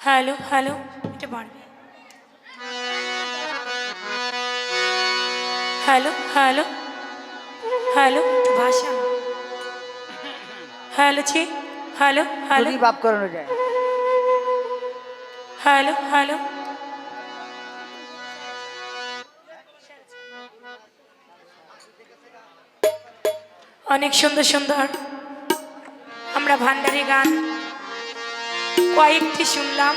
Hello hello এটা বাড়বে। Hello hello hello একটু ভাষা। হ্যালো ছি। হ্যালো হ্যালো বাপ করানো যায়। হ্যালো হ্যালো অনেক সুন্দর সুন্দর আমরা ভান্ডারি গান। কয়েকটি শুনলাম।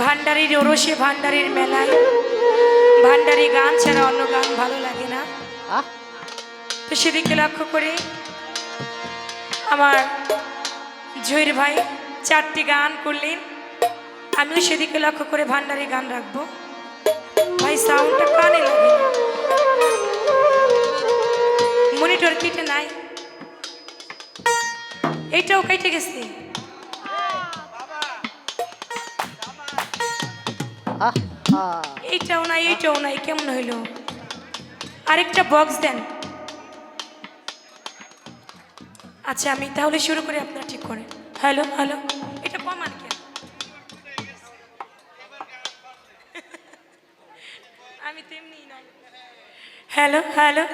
ভান্ডারির ওরসে ভান্ডারির মেলায়। ভান্ডারি গান ছাড়া অন্য গান ভালো লাগে না। তো সেদিকে লক্ষ্য করে আমার জহির ভাই চারটি গান করলেন। আমিও সেদিকে লক্ষ্য করে ভান্ডারি গান রাখব। ভাই সাউন্ডটা কানে লাগে মনিটর কেটে নাই। এইটাও কেটে গেছে। এইটাও নাই এইটাও নাই, কেমন হইল? আরেকটা বক্স দেন। আচ্ছা আমি তাহলে শুরু করে আপনারা ঠিক করে। হ্যালো হ্যালো, এটা কমান কেন আমি তেমনি নাই। Hello hello.